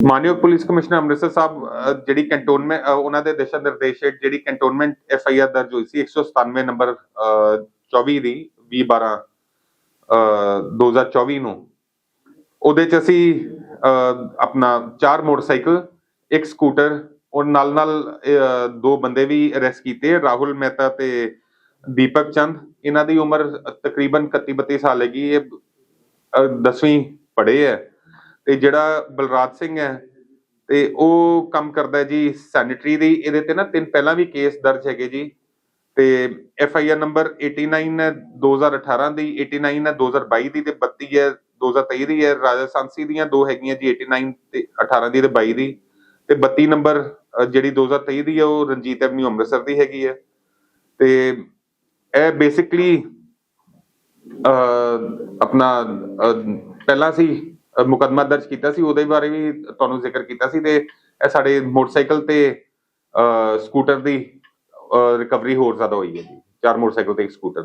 ਮਾਨਯੋਗ police commissioner Amritsar Sahib ਜਿਹੜੀ cantonment ਉਹਨਾਂ ਦੇ ਦਿਸ਼ਾ ਨਿਰਦੇਸ਼ ਹੇਠ ਜਿਹੜੀ ਕੰਟੋਨਮੈਂਟ ਐਫ ਆਈ ਆਰ ਦਰਜ ਹੋਈ ਸੀ 197 ਨੰਬਰ 24 ਦੀ 2012 ਅਹ, 2024 ਨੂੰ। ਉਹਦੇ ਚ ਅਸੀਂ ਆਪਣਾ ਚਾਰ ਮੋਟਰਸਾਈਕਲ ਇੱਕ ਸਕੂਟਰ ਔਰ ਨਾਲ ਨਾਲ ਦੋ ਬੰਦੇ ਵੀ ਅਰੈਸਟ ਕੀਤੇ ਰਾਹੁਲ ਮਹਿਤਾ ਤੇ ਦੀਪਕ ਚੰਦ। ਇਹਨਾਂ ਦੀ ਉਮਰ ਤਕਰੀਬਨ 31 32 ਸਾਲ ਹੈਗੀ ਇਹ 10ਵੀਂ ਪੜ੍ਹੇ ਹੈ ਤੇ ਜਿਹੜਾ ਬਲਰਾਜ ਸਿੰਘ ਹੈ ਤੇ ਉਹ ਕੰਮ ਕਰਦਾ ਜੀ ਸੈਨੇਟਰੀ ਦੀ। ਇਹਦੇ ਤੇ ਨਾ ਤਿੰਨ ਪਹਿਲਾਂ ਵੀ ਕੇਸ ਦਰਜ ਹੈਗੇ ਜੀ। ਤੇ ਐਫ ਆਈ ਆਰ ਨੰਬਰ 89 ਹੈ 2018 ਦੀ 89 ਹੈ 2022 ਦੀ ਤੇ 32 ਹੈ 2023 ਦੀ ਹੈ ਰਾਜਸਥਾਨਸੀ ਦੀਆਂ ਦੋ ਹੈਗੀਆਂ ਜੀ 89 ਤੇ 18 ਦੀ ਤੇ 22 ਦੀ। ਤੇ 32 ਨੰਬਰ ਅ, ਜਿਹੜੀ 2023 ਦੀ ਹੈ ਉਹ ਰਣਜੀਤ ਐਵਨਿਊ ਅੰਮ੍ਰਿਤਸਰ ਦੀ ਹੈਗੀ ਹੈ। ਤੇ ਇਹ ਬੇਸਿਕਲੀ ਆਪਣਾ ਅ, ਪਹਿਲਾਂ ਸੀ ਮੁਕਦਮਾ ਦਰਜ ਕੀਤਾ ਸੀ, ਉਹਦੇ ਬਾਰੇ ਵੀ ਤੁਹਾਨੂੰ ਜ਼ਿਕਰ ਕੀਤਾ ਸੀ ਤੇ ਇਹ ਸਾਡੇ ਮੋਟਰਸਾਈਕਲ ਤੇ ਸਕੂਟਰ ਦੀ ਰਿਕਵਰੀ ਹੋਰ ਜ਼ਿਆਦਾ ਹੋਈ ਹੈ ਜੀ। ਚਾਰ ਮੋਟਰਸਾਈਕਲ ਤੇ ਇੱਕ ਸਕੂਟਰ